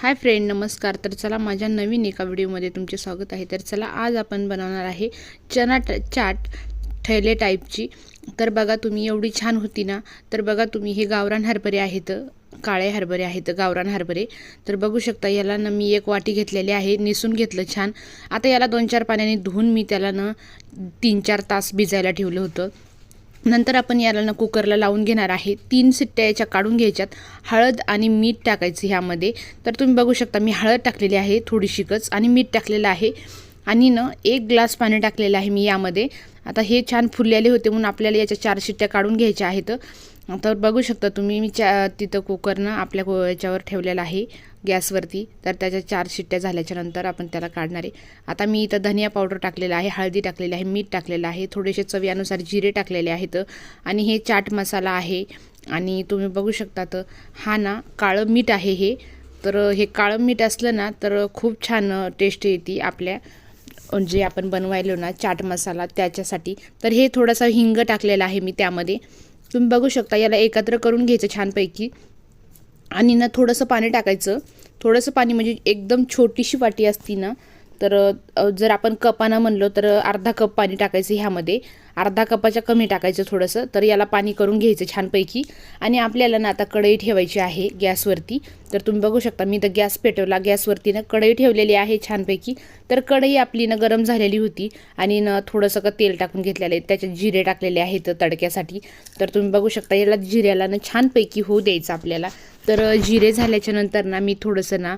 Hi friend नमस्कार. तर चला माझ्या नवीन एका व्हिडिओमध्ये तुमचे स्वागत आहे. तर चला आज आपण बनवणार आहे चना चाट ठैले टाईपची. तर बघा तुम्ही एवढी छान होती ना तर बघा तुम्ही हे गावरान हरभरे आहेत काळे हरभरे आहेत गावरान हरभरे. तर बघू शकता याला ना मी एक वाटी घेतलेली आहे निसून घेतलं छान. आता याला दोन चार पाण्याने धुवून मी त्याला ना तीन चार तास भिजायला ठेवलं होतं. नंतर आपण याला ना कुकरला लावून घेणार आहे. तीन सिट्ट्या याच्या काढून घ्यायच्यात. हळद आणि मीठ टाकायचं ह्यामध्ये. तर तुम्ही बघू शकता मी हळद टाकलेली आहे थोडीशीकच आणि मीठ टाकलेलं आहे. आणि ना एक ग्लास पाणी टाकलेलं आहे मी यामध्ये. आता हे छान फुललेले होते म्हणून आपल्याला याच्या चार शिट्ट्या काढून घ्यायच्या आहेत. तर बघू शकता तुम्ही मी चा तिथं कुकरनं आपल्या याच्यावर ठेवलेलं आहे. गॅसवरती तर त्याच्या चार शिट्ट्या झाल्याच्यानंतर आपण त्याला काढणार आहे. आता मी इथं धनिया पावडर टाकलेला आहे हळदी टाकलेली आहे मीठ टाकलेलं आहे थोडेसे चवीनुसार जिरे टाकलेले आहेत आणि हे चाट मसाला आहे. आणि तुम्ही बघू शकता तर हा ना काळं मीठ आहे हे. तर हे काळं मीठ असलं ना तर खूप छान टेस्ट येते आपल्या जे आपण बनवायलो ना चाट मसाला त्याच्यासाठी. तर हे थोडासा हिंग टाकलेला आहे मी त्यामध्ये. तुम्ही बघू शकता याला एकत्र करून घ्यायचं छानपैकी. आणि ना थोडंसं पाणी टाकायचं. थोडंसं पाणी म्हणजे एकदम छोटीशी वाटी असती ना तर जर आपण कपानं म्हणलो तर अर्धा कप पाणी टाकायचं ह्यामध्ये. अर्धा कपाच्या कमी टाकायचं थोडंसं तर याला पाणी करून घ्यायचं छानपैकी. आणि आपल्याला ना आता कढई ठेवायची आहे गॅसवरती. तर तुम्ही बघू शकता मी तर गॅस पेटवला. गॅसवरती ना कढई ठेवलेली आहे छानपैकी. तर कढई आपली ना गरम झालेली होती आणि ना थोडंसं का तेल टाकून घेतलेलं आहे. त्याच्यात जिरे टाकलेले आहेत तडक्यासाठी. तर तुम्ही बघू शकता याला जिऱ्याला ना छानपैकी होऊ द्यायचं आपल्याला. तर जिरे झाल्याच्यानंतर ना मी थोडंसं ना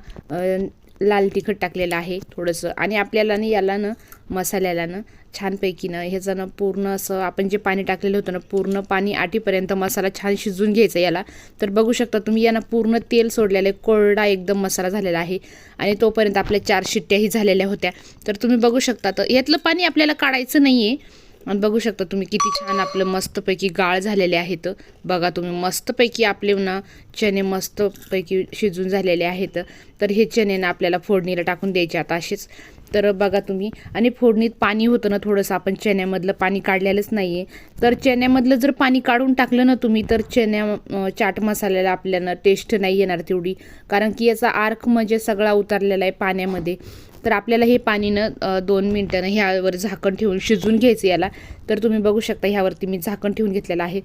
लाल तिखट टाकलेलं आहे थोडंसं. आणि आपल्याला ना याला ना मसाल्याला ना छानपैकी ना ह्याचं ना पूर्ण असं आपण जे पाणी टाकलेलं होतं ना पूर्ण पाणी आटीपर्यंत मसाला छान शिजून घ्यायचा याला. तर बघू शकता तुम्ही यानं पूर्ण तेल सोडलेलं आहे कोरडा एकदम मसाला झालेला आहे. आणि तोपर्यंत आपल्या चार शिट्ट्याही झालेल्या होत्या. तर तुम्ही बघू शकता तर यातलं पाणी आपल्याला काढायचं नाही आहे आणि बघू शकता तुम्ही किती छान आपलं मस्तपैकी गाळ झालेले आहेत. बघा तुम्ही मस्तपैकी आपले ना चणे मस्तपैकी शिजून झालेले आहेत. तर हे चणे ना आपल्याला फोडणीला टाकून द्यायचे आता असेच. तर बघा तुम्ही आणि फोडणीत पाणी होतं ना थोडंसं आपण चण्यामधलं पाणी काढलेलंच नाही आहे तर चण्यामधलं जर पाणी काढून टाकलं ना तुम्ही तर चण्या चाट मसाल्याला आपल्याला टेस्ट नाही येणार तेवढी. कारण की याचा आर्क म्हणजे सगळा उतरलेला आहे पाण्यामध्ये. तर आपल्याला हे पाणीनं दोन मिनटानं ह्यावर झाकण ठेवून शिजवून घ्यायचं याला. तर तुम्ही बघू शकता ह्यावरती मी झाकण ठेवून घेतलेलं आहे.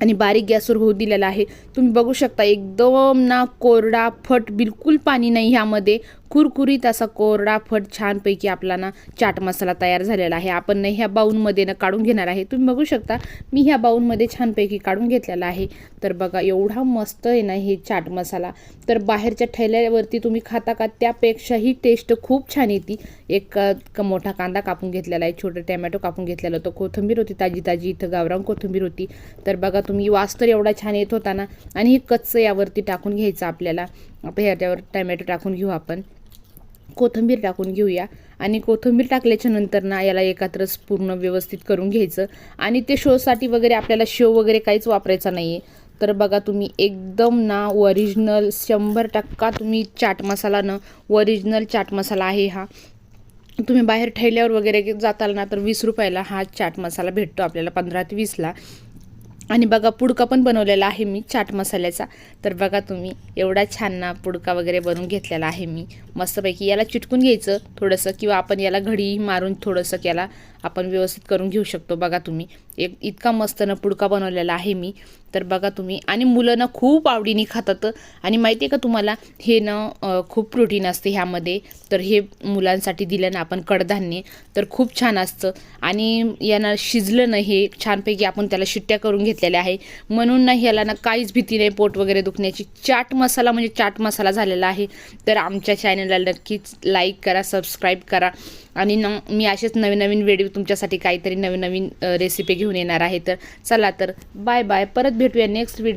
आणि बारीक गॅसवर होऊ दिलेला आहे. तुम्ही बघू शकता एकदम ना कोरडा फट बिलकुल पाणी नाही ह्यामध्ये. कुरकुरीत असा कोरडा फट छानपैकी आपला ना चाट मसाला तयार झालेला आहे. आपण ना ह्या बाऊनमध्ये ना काढून घेणार आहे. तुम्ही बघू शकता मी ह्या बाऊनमध्ये छानपैकी काढून घेतलेला आहे. तर बघा एवढा मस्त आहे ना हे चाट मसाला. तर बाहेरच्या ठेल्यावरती तुम्ही खाता का त्यापेक्षाही टेस्ट खूप छान येते. एक मोठा कांदा कापून घेतलेला आहे छोटं टॅमॅटो कापून घेतलेलं होतं कोथिंबीर होती ताजी ताजी इथं गावरान कोथिंबीर होती. तर बघा तुम्ही वास तर एवढा छान येत होता ना आणि हे कच्चं यावरती टाकून घ्यायचं आपल्याला. आता ह्याच्यावर टॅमॅटो टाकून घेऊ आपण. कोथिंबीर टाकून घेऊया. आणि कोथिंबीर टाकल्याच्या नंतर ना याला एकत्रच पूर्ण व्यवस्थित करून घ्यायचं. आणि ते शोसाठी वगैरे आपल्याला शो वगैरे काहीच वापरायचा नाही आहे तर बघा तुम्ही एकदम ना ओरिजिनल शंभर टक्का तुम्ही चाट मसाला ना ओरिजिनल चाट मसाला आहे हा. तुम्ही बाहेर ठेल्यावर वगैरे जाताल ना तर वीस रुपयाला हा चाट मसाला भेटतो आपल्याला पंधरा ते वीसला. आणि बघा पुडका पण बनवलेला आहे मी चाट मसाल्याचा. तर बघा तुम्ही एवढा छान ना पुडका वगैरे बनवून घेतलेला आहे मी. मस्तपैकी याला चिटकून घ्यायचं थोडंसं किंवा आपण याला घडी मारून थोडंसं याला आपण व्यवस्थित करून घेऊ शकतो. बघा तुम्ही एक इतका मस्त ना पुडका बनवलेला आहे मी. तर बघा तुम्ही आणि मुलं ना खूप आवडीने खातात. आणि माहिती आहे का तुम्हाला हे ना खूप प्रोटीन असते ह्यामध्ये. तर हे मुलांसाठी दिलं ना आपण कडधान्य तर खूप छान असतं. आणि यांना शिजलं ना हे छानपैकी आपण त्याला शिट्ट्या करून घेतलेल्या आहे. म्हणून ना ह्याला ना काहीच भीती नाही पोट वगैरे दुखण्याची. चाट मसाला म्हणजे चाट मसाला झालेला आहे. तर आमच्या चॅनलला नक्कीच लाईक करा सबस्क्राईब करा. आणि न मी असेच नवीन नवीन व्हिडिओ तुमच्यासाठी काहीतरी नवीन नवीन रेसिपी घेऊन येणार आहे. तर चला तर बाय बाय परत भेटूया नेक्स्ट व्हिडिओ